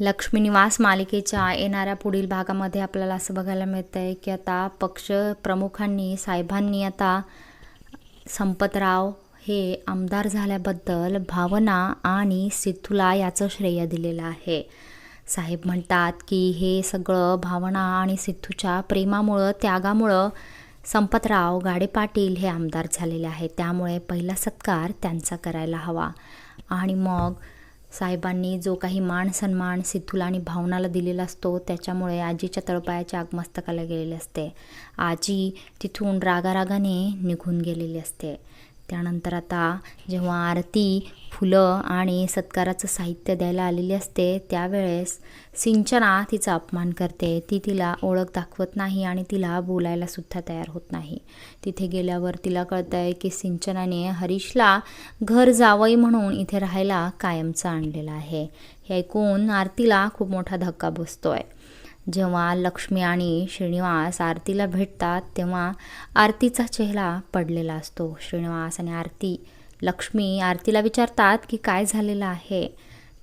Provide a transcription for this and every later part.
लक्ष्मीनिवास मालिकेच्या येणाऱ्या पुढील भागामध्ये आपल्याला असं बघायला मिळतं आहे की आता पक्ष प्रमुखांनी साहेबांनी आता संपतराव हे आमदार झाल्याबद्दल भावना आणि सिद्धूला याचं श्रेय दिलेलं आहे. साहेब म्हणतात की हे सगळं भावना आणि सिद्धूच्या प्रेमामुळं त्यागामुळं संपतराव गाडे पाटील हे आमदार झालेले आहेत. त्यामुळे पहिला सत्कार त्यांचा करायला हवा. आणि मग साहेबांनी जो काही मान सन्मान सिद्धूला आणि भावनाला दिलेला असतो त्याच्यामुळे आजीच्या तळपायाच्या आगमस्तकाला गेलेले असते. आजी तिथून रागारागाने निघून गेलेली असते. त्यानंतर आता जेव्हा आरती फुलं आणि सत्काराचं साहित्य द्यायला आलेली असते त्यावेळेस सिंचना तिचा अपमान करते. ती तिला ओळख दाखवत नाही आणि तिला बोलायला सुद्धा तयार होत नाही. तिथे गेल्यावर तिला कळतं आहे की सिंचनाने हरीशला घर जावई म्हणून इथे राहायला कायमचं आणलेलं आहे. हे ऐकून आरतीला खूप मोठा धक्का बसतो आहे जेव्हा लक्ष्मी आणि श्रीनिवास आरतीला भेटतात तेव्हा आरतीचा चेहरा पडलेला असतो. श्रीनिवास आणि आरती लक्ष्मी आरतीला विचारतात की काय झालेलं आहे?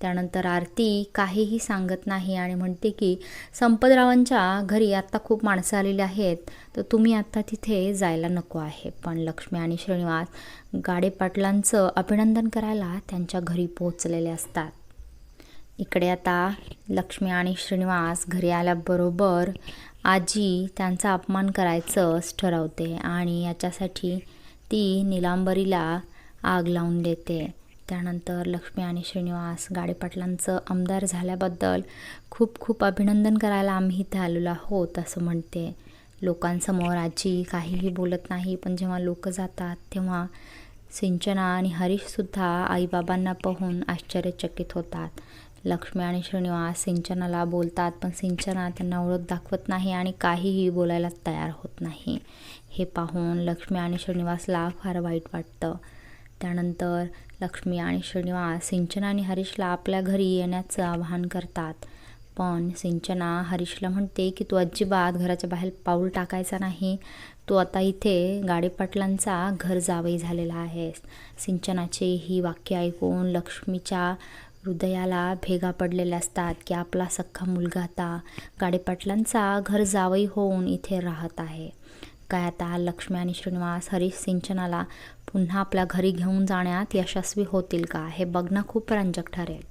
त्यानंतर आरती काहीही सांगत नाही आणि म्हणते की संपतरावांच्या घरी आत्ता खूप माणसं आलेली आहेत तर तुम्ही आत्ता तिथे जायला नको आहे. पण लक्ष्मी आणि श्रीनिवास गाडे पाटलांचं अभिनंदन करायला त्यांच्या घरी पोहोचलेले असतात. इकडे आता लक्ष्मी आणि श्रीनिवास घरी आल्याबरोबर आजी त्यांचा अपमान करायचंच ठरवते आणि याच्यासाठी ती निलांबरीला आग लावून देते. त्यानंतर लक्ष्मी आणि श्रीनिवास गाडेपाटलांचं आमदार झाल्याबद्दल खूप खूप अभिनंदन करायला आम्ही इथे आलेलो आहोत असं म्हणते. लोकांसमोर आजी काहीही बोलत नाही पण जेव्हा लोक जातात तेव्हा सिंचना आणि हरीशसुद्धा आईबाबांना पाहून आश्चर्यचकित होतात. लक्ष्मी आणि श्रीनिवास सिंचनाला बोलतात पण सिंचना त्यांना ओळख दाखवत नाही आणि काहीही बोलायला तयार होत नाही. हे पाहून लक्ष्मी आणि श्रीनिवासला फार वाईट वाटतं. त्यानंतर लक्ष्मी आणि श्रीनिवास सिंचना आणि हरीशला आपल्या घरी येण्याचं आवाहन करतात. पण सिंचना हरीशला म्हणते की तू अजिबात घराच्या बाहेर पाऊल टाकायचा नाही. तू आता इथे गाडीपाटलांचा घर जावई झालेला आहेस. सिंचनाचे ही वाक्य ऐकून लक्ष्मीच्या हृदयाला भेगा पडलेल्या असतात की आपला सख्खा मुलगा आता गाडीपाटलांचा घर जावई होऊन इथे राहत आहे. काय आता लक्ष्मी आणि श्रीनिवास हरीश सिंचनाला पुन्हा आपल्या घरी घेऊन जाण्यात यशस्वी होतील का? हे बघणं खूप रंजक ठरेल.